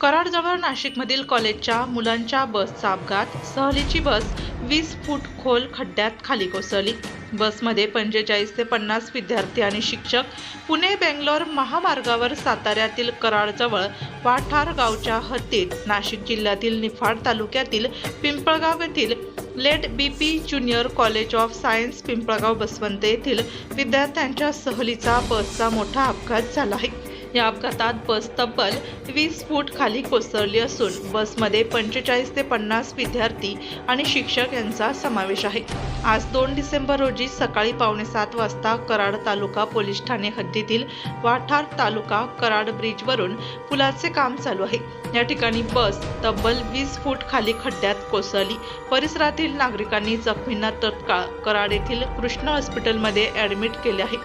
कराडजवळ नाशिकमधील कॉलेजच्या मुलांच्या बसचा अपघात. सहलीची बस वीस फूट खोल खड्ड्यात खाली कोसळली. बसमध्ये पंचेचाळीस ते पन्नास विद्यार्थी आणि शिक्षक पुणे बेंगलोर महामार्गावर साताऱ्यातील कराडजवळ वाठार गावच्या हद्दीत नाशिक जिल्ह्यातील निफाड तालुक्यातील पिंपळगाव येथील late B P junior college of science Pimpalgaon Baswant येथील विद्यार्थ्यांच्या सहलीचा बसचा मोठा अपघात झाला आहे. या अपघातात बस तब्बल वीस फूट खाली कोसळली असून बसमध्ये पंचेचाळीस ते पन्नास विद्यार्थी आणि शिक्षक यांचा समावेश आहे. आज दोन डिसेंबर रोजी सकाळी पावणे सात वाजता कराड तालुका पोलीस ठाणे हद्दीतील वाठार तालुका कराड ब्रिजवरून पुलाचे काम चालू आहे. या ठिकाणी बस तब्बल वीस फूट खाली खड्ड्यात कोसळली. परिसरातील नागरिकांनी जखमींना तत्काळ कराड येथील कृष्णा हॉस्पिटलमध्ये ॲडमिट केले आहे.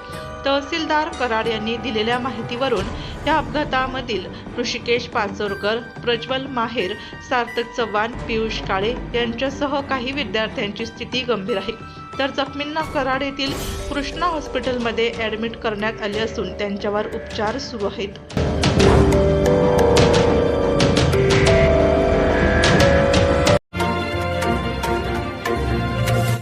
तहसीलदार कराड यांनी दिलेल्या माहितीवरून या अपघातामधील ऋषिकेश पाचोरकर प्रज्वल माहेर सार्थक चव्हाण पियुष काळे यांच्यासह काही विद्यार्थ्यांची स्थिती गंभीर आहे. तर जखमींना कराड येथील कृष्णा हॉस्पिटलमध्ये ॲडमिट करण्यात आले असून त्यांच्यावर उपचार सुरू आहेत.